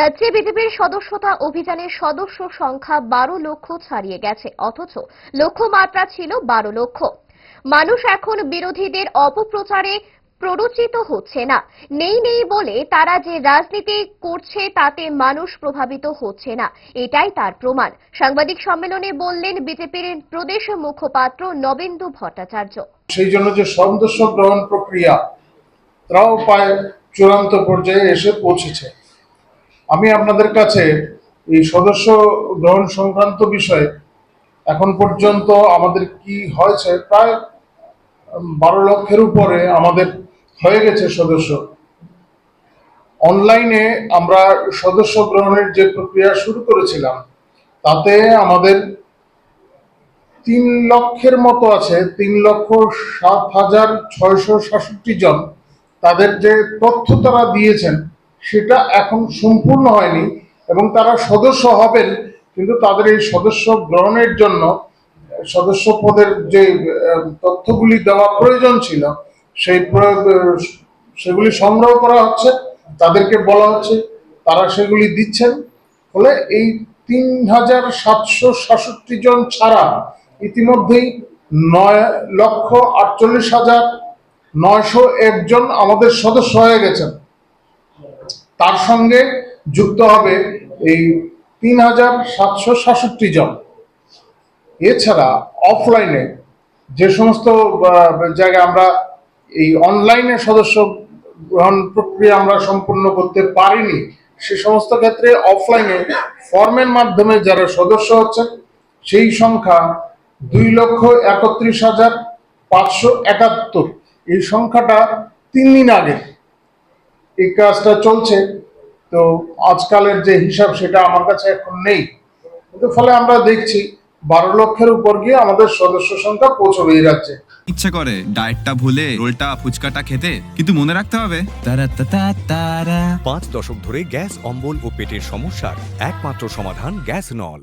রাজ্যে বিজেপির সদস্যতা অভিযানের সদস্য সংখ্যা বারো লক্ষ ছাড়িয়ে গেছে, অথচ লক্ষ্যমাত্রা ছিল বারো লক্ষ। মানুষ এখন বিরোধীদের অপপ্রচারে প্ররোচিত হচ্ছে না। নেই নেই বলে তারা যে রাজনীতি করছে তাতে মানুষ প্রভাবিত হচ্ছে না, এটাই তার প্রমাণ। সাংবাদিক সম্মেলনে বললেন বিজেপির প্রদেশ মুখপাত্র নবেন্দু ভট্টাচার্য। সেই জন্য যে সদস্য গ্রহণ প্রক্রিয়া তাও প্রায় চূড়ান্ত পর্যায়ে এসে পৌঁছেছে। আমি আপনাদের কাছে এই সদস্য গ্রহণ সংক্রান্ত বিষয়ে এখন পর্যন্ত আমাদের কি হয়েছে, প্রায় বারো লক্ষের উপরে আমাদের হয়ে গেছে সদস্য। অনলাইনে আমরা সদস্য গ্রহণের যে প্রক্রিয়া শুরু করেছিলাম, তাতে আমাদের তিন লক্ষের মতো আছে, তিন লক্ষ সাত হাজার ছয়শো সাতষট্টি জন তাদের যে তথ্য তারা দিয়েছেন সেটা এখন সম্পূর্ণ হয়নি এবং তারা সদস্য হবেন, কিন্তু তাদের এই সদস্য গ্রহণের জন্য, সদস্য পদের যে তথ্যগুলি দেওয়া প্রয়োজন ছিল, সেই সেগুলি সংগ্রহ করা হচ্ছে, তাদেরকে বলা হচ্ছে, তারা সেগুলি দিচ্ছেন, ফলে এই তিন হাজার সাতশো সাতষট্টি জন ছাড়া ইতিমধ্যেই নয় লক্ষ আটচল্লিশ হাজার নয়শো একজন আমাদের সদস্য হয়ে গেছেন। তার সঙ্গে যুক্ত হবে এই তিন হাজার সাতশো সাতষট্টি জন। এছাড়া অফলাইনে যে সমস্ত জায়গায় আমরা এই অনলাইনে সদস্য গ্রহণ প্রক্রিয়া আমরা সম্পূর্ণ করতে পারিনি, সে সমস্ত ক্ষেত্রে অফলাইনে ফর্মের মাধ্যমে যারা সদস্য হচ্ছে, সেই সংখ্যা দুই লক্ষ একত্রিশ হাজার পাঁচশো একাত্তর। এই সংখ্যাটা তিন দিন আগে এই কাজটা চলছে। তো আজকালের যে হিসাব সেটা আমার কাছে এখন নেই। কিন্তু ফলে আমরা দেখছি বারো লক্ষের উপর গিয়ে আমাদের সদস্য সংখ্যা পৌঁছবে এই রাজ্যে ইচ্ছে করে ডায়েটটা ভুলে রোলটা ফুচকাটা খেতে কিন্তু মনে রাখতে হবে। তারা তারা তারা পাঁচ দশক ধরে গ্যাস অম্বল ও পেটের সমস্যার একমাত্র সমাধান গ্যাস নল।